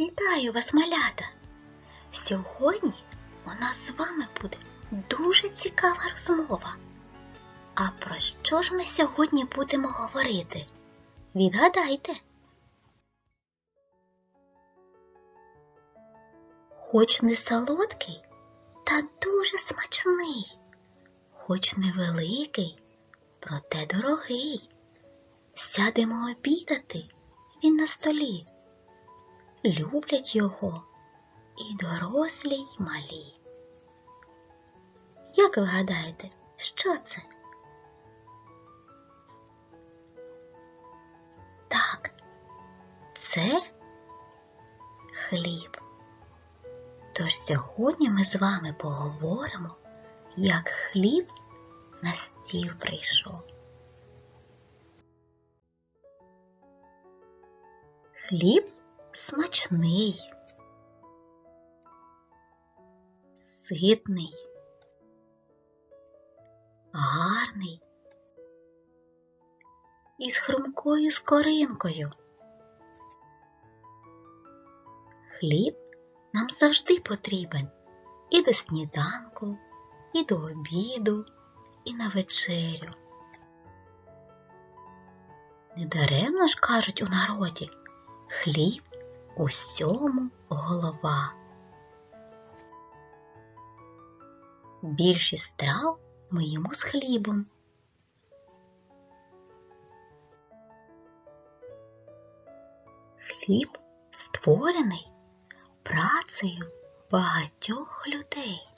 Вітаю вас, малята! Сьогодні у нас з вами буде дуже цікава розмова. А про що ж ми сьогодні будемо говорити? Відгадайте. Хоч не солодкий, та дуже смачний, хоч невеликий, проте дорогий. Сядемо обідати, він на столі. Люблять його і дорослі, й малі. Як ви гадаєте, що це? Так, це хліб. Тож сьогодні ми з вами поговоримо, як хліб на стіл прийшов. Хліб смачний, ситний, гарний і з хрумкою скоринкою. Хліб нам завжди потрібен і до сніданку, і до обіду, і на вечерю. Недаремно ж кажуть у народі хліб усьому голова. Більшість страв ми їмо з хлібом. Хліб створений працею багатьох людей.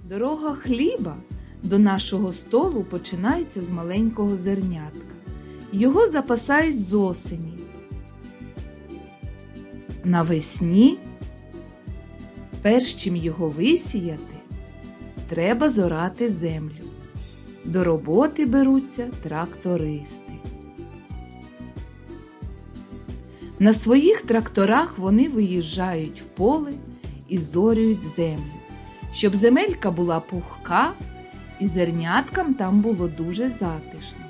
Дорога хліба до нашого столу починається з маленького зернятка. Його запасають з осені. Навесні, перш чим його висіяти, треба зорати землю. До роботи беруться трактористи. На своїх тракторах вони виїжджають в поле і зорюють землю щоб земелька була пухка і зерняткам там було дуже затишно.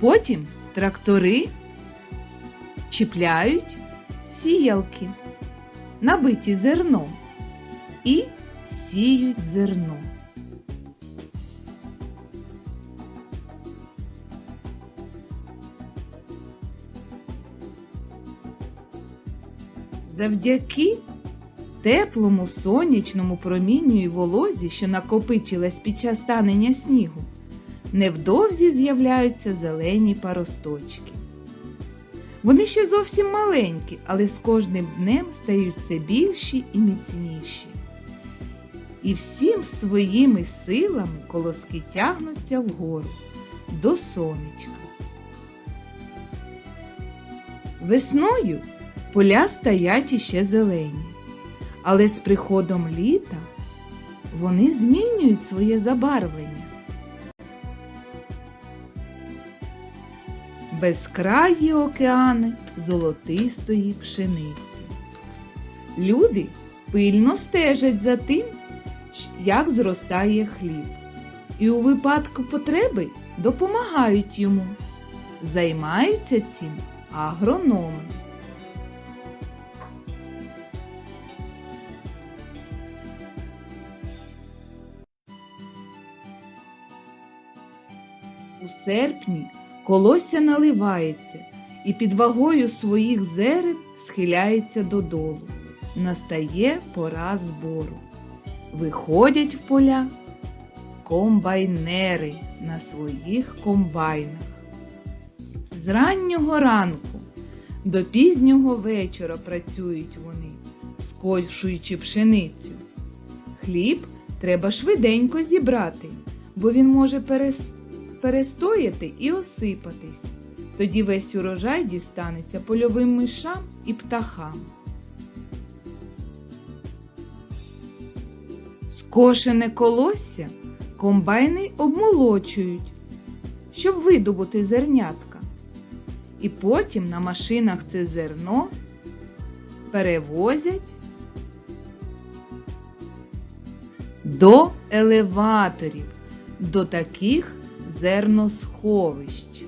Потім трактори чіпляють сіялки, набиті зерном, і сіють зерно. Завдяки теплому сонячному промінню і волозі, що накопичилась під час танення снігу, невдовзі з'являються зелені паросточки. Вони ще зовсім маленькі, але з кожним днем стають все більші і міцніші. І всім своїми силами колоски тягнуться вгору до сонечка. Весною поля стоять іще зелені. Але з приходом літа вони змінюють своє забарвлення. Безкраї океани золотистої пшениці. Люди пильно стежать за тим, як зростає хліб, і у випадку потреби допомагають йому. Займаються цим агрономи. У серпні колосся наливається і під вагою своїх зерен схиляється додолу. Настає пора збору. Виходять в поля комбайнери на своїх комбайнах. З раннього ранку до пізнього вечора працюють вони, скошуючи пшеницю. Хліб треба швиденько зібрати, бо він може перестати перестояти і осипатись. Тоді весь урожай дістанеться польовим мишам і птахам. Скошене колосся комбайни обмолочують, щоб видобути зернятка. І потім на машинах це зерно перевозять до елеваторів, до таких зерносховищ.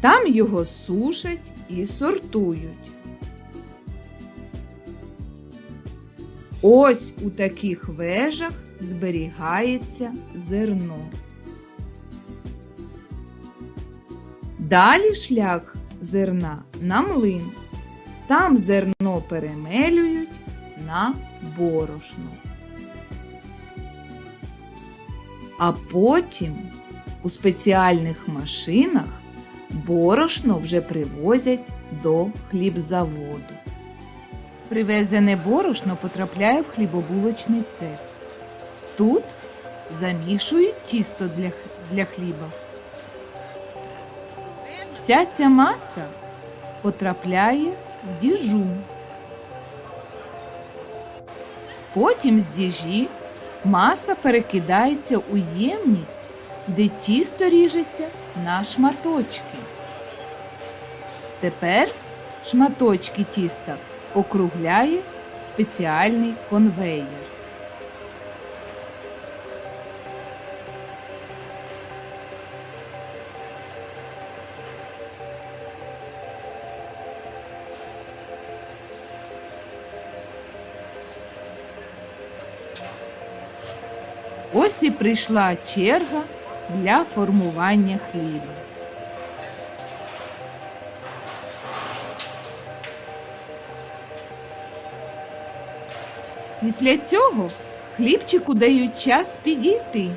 Там його сушать і сортують. Ось у таких вежах зберігається зерно. Далі шлях зерна на млин. Там зерно перемелюють на борошно. А потім у спеціальних машинах борошно вже привозять до хлібзаводу. Привезене борошно потрапляє в хлібобулочний цех. Тут замішують тісто для, для хліба. Вся ця маса потрапляє в діжу. Потім з діжі маса перекидається у ємність, де тісто ріжеться на шматочки. Тепер шматочки тіста округляє спеціальний конвеєр. Ось і прийшла черга для формування хліба. Після цього хлібчику дають час підійти.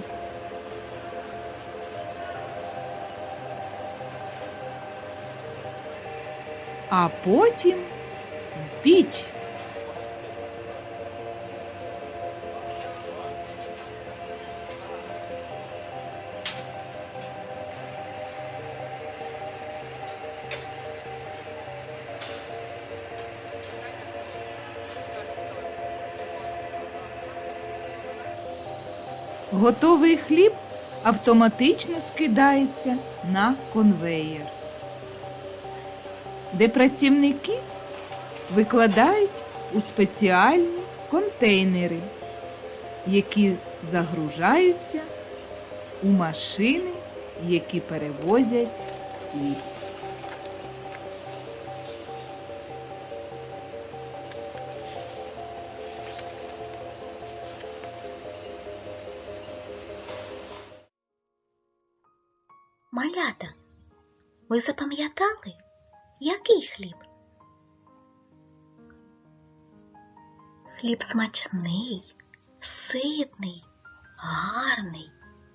А потім в піч. Готовий хліб автоматично скидається на конвеєр, де працівники викладають у спеціальні контейнери, які загружаються у машини, які перевозять хліб. Малята, ви запам'ятали, який хліб? Хліб смачний, ситний, гарний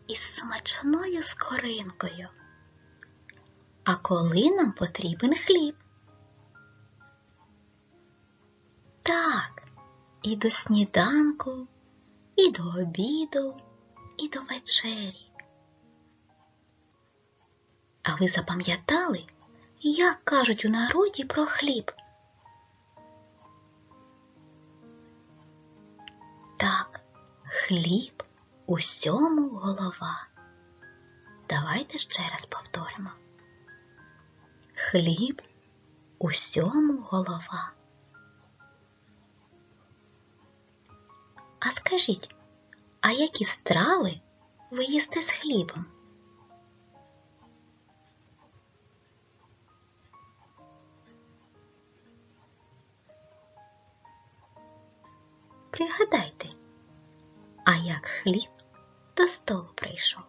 із смачною скоринкою. А коли нам потрібен хліб? Так, і до сніданку, і до обіду, і до вечері. А ви запам'ятали, як кажуть у народі про хліб? Так, хліб усьому голова. Давайте ще раз повторимо. Хліб усьому голова. А скажіть, а які страви ви їсте з хлібом? Пригадайте, а як хліб до столу прийшов.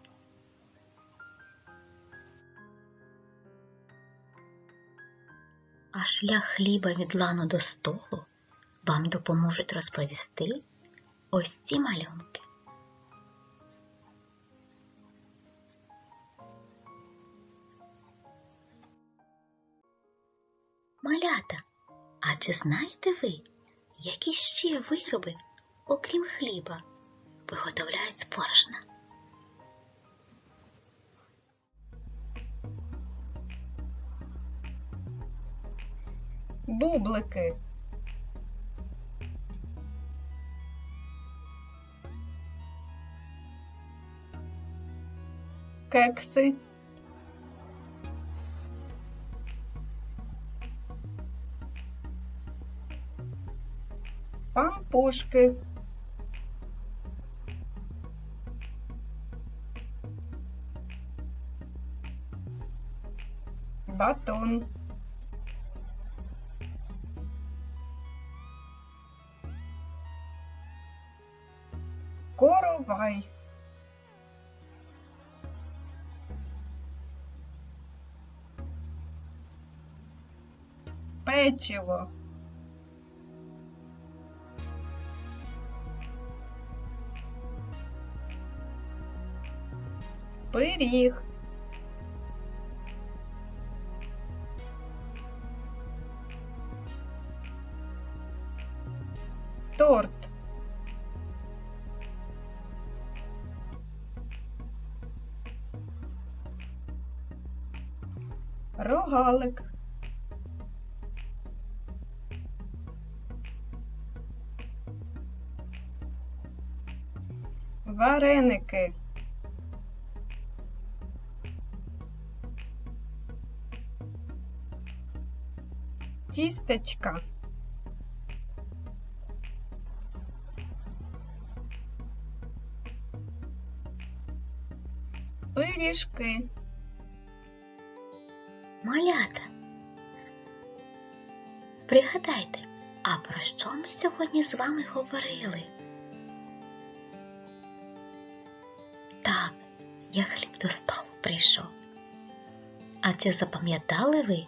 А шлях хліба від лану до столу вам допоможуть розповісти ось ці малюнки. Малята, а чи знаєте ви, які ще вироби, окрім хліба, виготовляють з бублики, кекси, пампушки, батон, коровай, печиво, пиріг, торт, рогалик, вареники, тістечка, пиріжки, Малята. Пригадайте, а про що ми сьогодні з вами говорили? Так, я хліб до столу прийшов. А чи запам'ятали ви,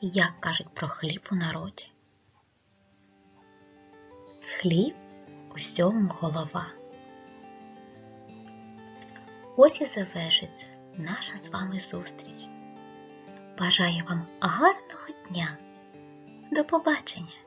як кажуть про хліб у народі? Хліб усьому голова. Ось і завершиться наша з вами зустріч. Бажаю вам гарного дня. До побачення!